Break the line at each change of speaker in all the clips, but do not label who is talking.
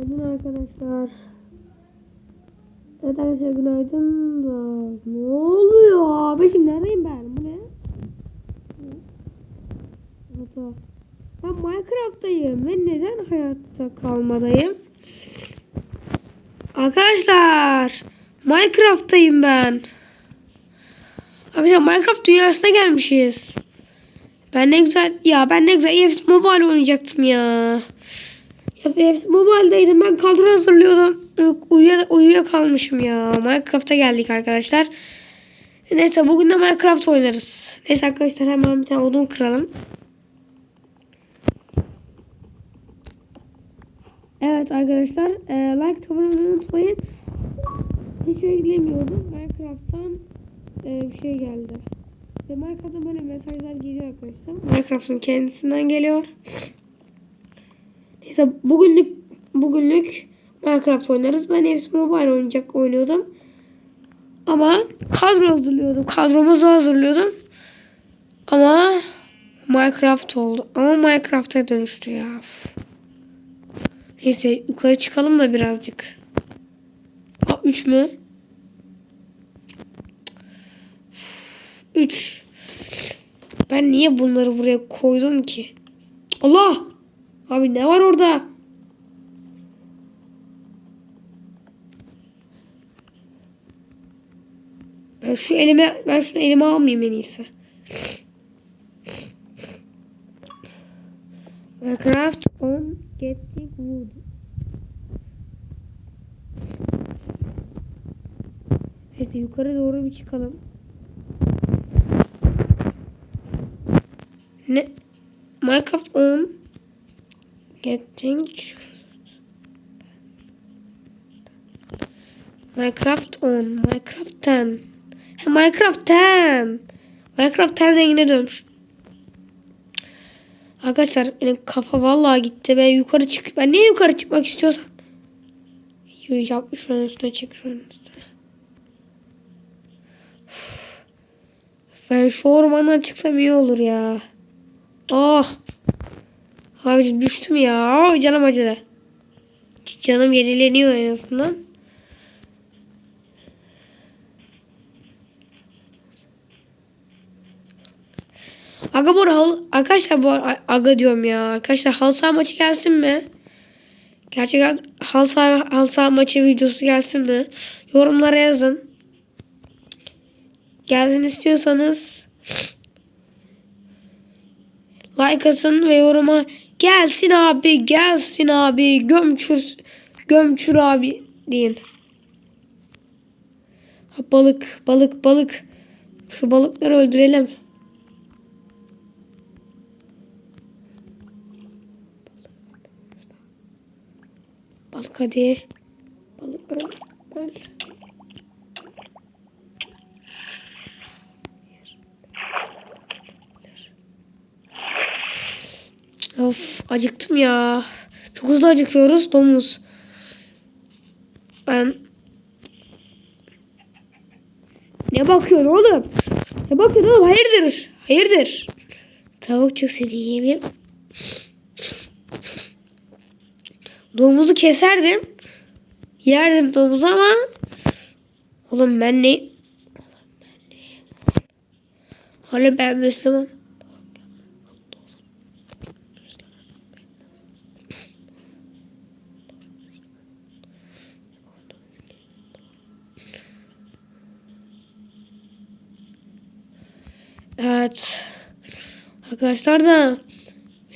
Günaydın arkadaşlar. Evet arkadaşlar günaydın da ne oluyor abi şimdi neredeyim ben bu ne? Hata. Ben Minecraft'tayım ve neden hayatta kalmadayım? Arkadaşlar Minecraft'tayım ben. Arkadaşlar Minecraft dünyasına gelmişiz. Ben ne güzel ya ben ne güzel EFS Mobile oynayacaktım ya. Ya EFS Mobile'daydım ben kadro hazırlıyordum. Uyuya, uyuya kalmışım ya. Minecraft'a geldik arkadaşlar. Neyse bugün de Minecraft oynarız. Neyse arkadaşlar hemen bir tane odun kıralım. Evet arkadaşlar e, like olmayı unutmayın. Hiç beklemiyordum. Minecraft'tan e, bir şey geldi. Minecraft'tan böyle mesajlar geliyor arkadaşlar. Minecraft'ın kendisinden geliyor. Neyse bugünlük bugünlük Minecraft oynarız. Ben Evs Mobile oynayacak oynuyordum. Ama kadro hazırlıyordum. Kadromuzu hazırlıyordum. Ama Minecraft oldu. Ama Minecraft'a dönüştü ya. Neyse yukarı çıkalım da birazcık. Aa 3 mü? 3. Ben niye bunları buraya koydum ki? Allah! Abi ne var orada? Ben şu elime ben şunu elime almayayım en iyisi. Minecraft on getting wood. Neyse yukarı doğru bir çıkalım. Ne? Minecraft on getting Minecraft on Minecraft 10 ha, Minecraft 10 Minecraft 10 rengine dönmüş. Arkadaşlar benim kafa vallahi gitti. Ben yukarı çık. Ben niye yukarı çıkmak istiyorsam? Yap şunun üstüne çık şunun üstüne. Ben şu ormandan çıksam iyi olur ya. Oh. Abi düştüm ya. Oh, canım acıdı. Canım yenileniyor en azından. Aga bu hal, arkadaşlar bu aga diyorum ya. Arkadaşlar halı saha maçı gelsin mi? Gerçekten halı saha, halı saha maçı videosu gelsin mi? Yorumlara yazın. Gelsin istiyorsanız like asın ve yoruma gelsin abi gelsin abi gömçür gömçür abi deyin. Ha, balık balık balık. Şu balıkları öldürelim. Balık hadi. Balık öl. öl. Of acıktım ya. Çok hızlı acıkıyoruz domuz. Ben ne bakıyorsun oğlum? Ne bakıyorsun oğlum? Hayırdır? Hayırdır? Tavukçuk seni yiyebilirim. Domuzu keserdim. Yerdim domuzu ama oğlum ben ne Oğlum ben Müslüman. Evet. Arkadaşlar da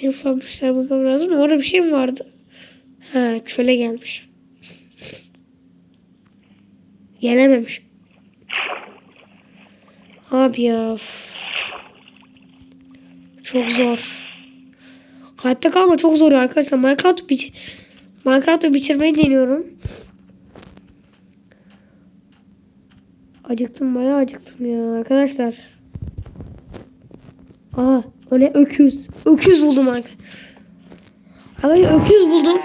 benim şeyler bulmam lazım. Orada bir şey mi vardı? Ha çöle gelmiş. Gelememiş. Abi ya. Çok zor. Hayatta kalma çok zor arkadaşlar. Minecraft'ı bitir Minecraft'ı bitirmeyi deniyorum. Acıktım bayağı acıktım ya arkadaşlar. Aa ne öküz. Öküz buldum arkadaşlar. Arkadaşlar öküz buldum.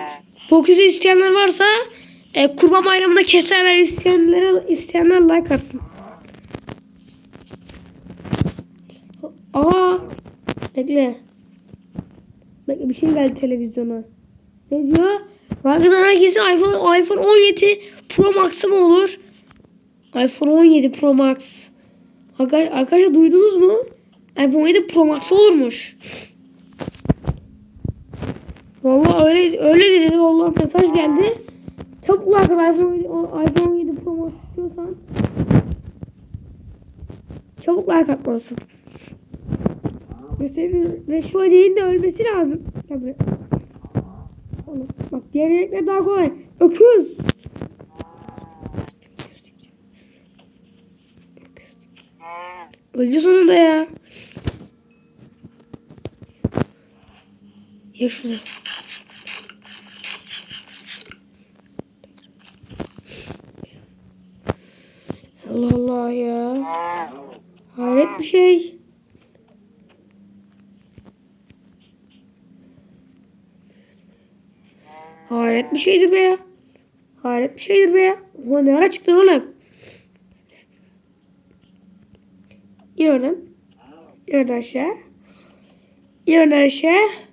Bu öküzü isteyenler varsa e, kurban bayramında keserler isteyenler, isteyenler like atsın. Aa bekle. Bekle bir şey geldi televizyona. Ne diyor? Arkadaşlar herkesin iPhone, iPhone 17 Pro Max'ı mı olur? iPhone 17 Pro Max. Arkadaşlar duydunuz mu? iPhone 17 Pro Max olurmuş. Vallahi öyle öyle dedi. Vallahi mesaj geldi. Çabuk arkadaşlar iPhone 17, iPhone 17 Pro Max istiyorsan çabuk like atmalısın. Ve, senin, ve şu hediyenin de ölmesi lazım. Gel Bak diğer renkler daha kolay. Öküz. Öldü sonunda ya. Ya şunu. Allah Allah ya. Hayret bir şey. Hayret bir şeydir be ya. Hayret bir şeydir be ya. Ulan ne ara çıktın oğlum? İn oradan. İn aşağı. İn aşağı.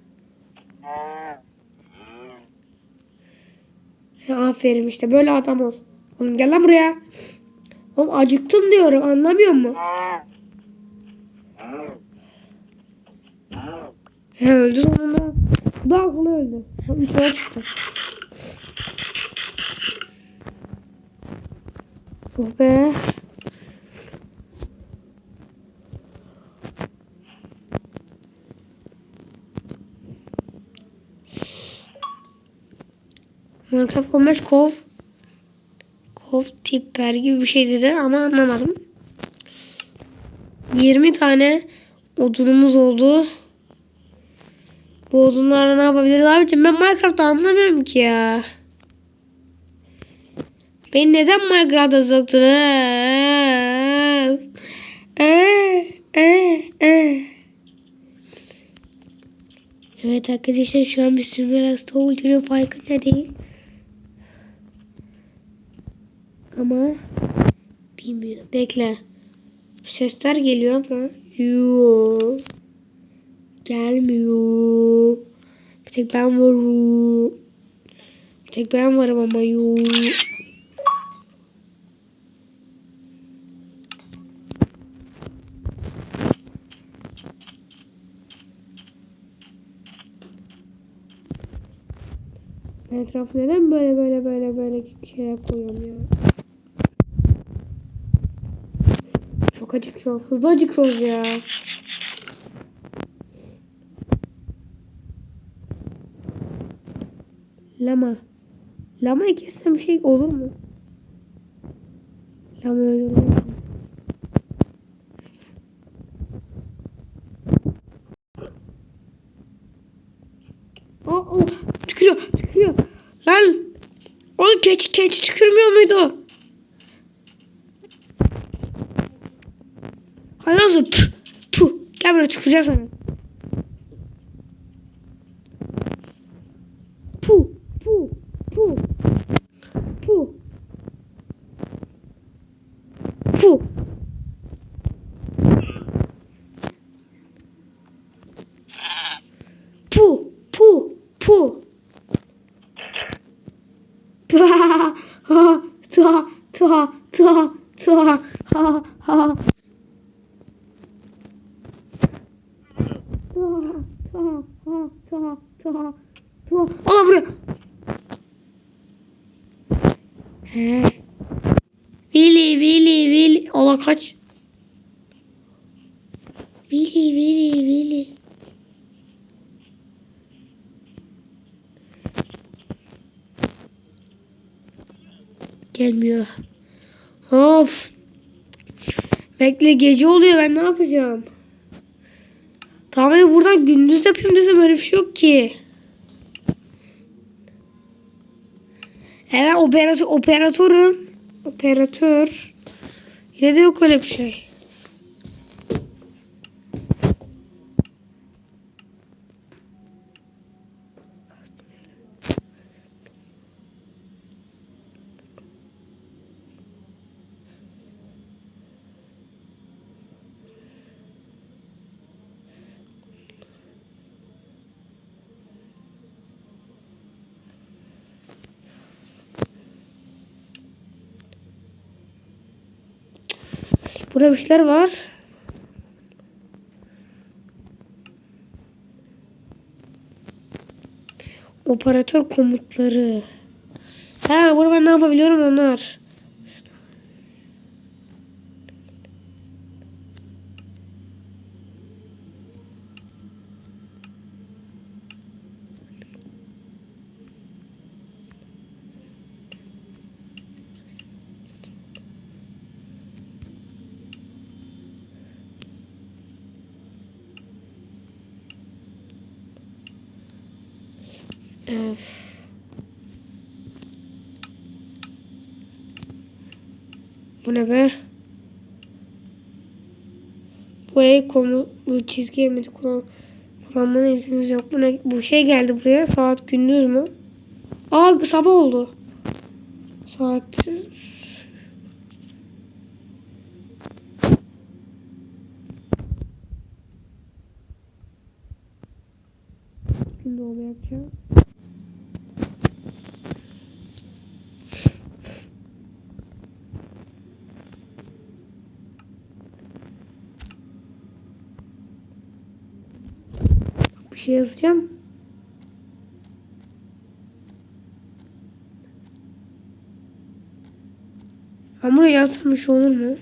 Aferin işte böyle adam ol. Oğlum gel lan buraya. Oğlum acıktım diyorum anlamıyor musun? He öldü sonunda. Bu da akıllı öldü. Tam içine çıktı. Oh be. Commerce Cove Cove Tipper gibi bir şey dedi ama anlamadım. 20 tane odunumuz oldu. Bu odunlarla ne yapabiliriz abicim? Ben Minecraft'ta anlamıyorum ki ya. Beni neden Minecraft'a soktun? Ee, ee, ee. Evet arkadaşlar şu an bir hasta olduğunu farkında değil. Ama bilmiyorum. Bekle. Sesler geliyor ama yok. Gelmiyor. Bir tek ben varım. Bir tek ben varım ama yok. Ben etrafı neden böyle böyle böyle böyle şeyler koyuyorum ya? Çok acıkıyoruz. Hızlı acıkıyoruz ya. Lama. Lama kessem şey olur mu? Lama öldürmek. Aa, oh, tükürüyor, tükürüyor. Lan! Oğlum keçi, keçi tükürmüyor muydu? da puh puh. Gel buraya çıkacağız hemen. Puh puh puh. Puh. Puh. Puh puh puh. Puh. 做做做做哈哈。Ha. Ta ta ha ta ta ta. Ola buraya. He. Vili Vili Vili. Ola kaç. Vili Vili Vili. Gelmiyor. Of. Bekle gece oluyor ben ne yapacağım? Hadi buradan gündüz yapayım desem öyle bir şey yok ki. Evet operatör, operatörüm. Operatör. Yine de yok öyle bir şey. Burada bir şeyler var. Operatör komutları. Ha burada ben ne yapabiliyorum onlar. Öf. Bu ne be? Bu el konu bu çizgi emeti kullan kullanmana izniniz yok. Bu, ne? bu şey geldi buraya. Saat gündüz mü? Aa sabah oldu. Saat gün doğumu yapacağım. Şey yazacağım. Ben buraya şey olur mu?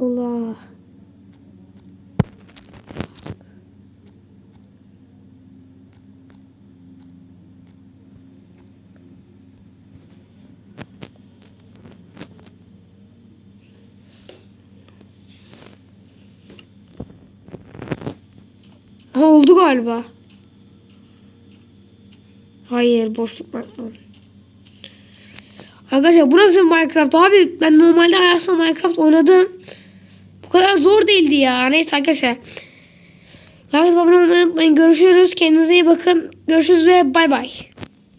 Allah. Ha oldu galiba. Hayır boşluk bırakmam. Arkadaşlar bu nasıl Minecraft? Abi ben normalde hayatımda Minecraft oynadım. Bu kadar zor değildi ya. Neyse arkadaşlar. Like abone olmayı unutmayın. Görüşürüz. Kendinize iyi bakın. Görüşürüz ve bay bay.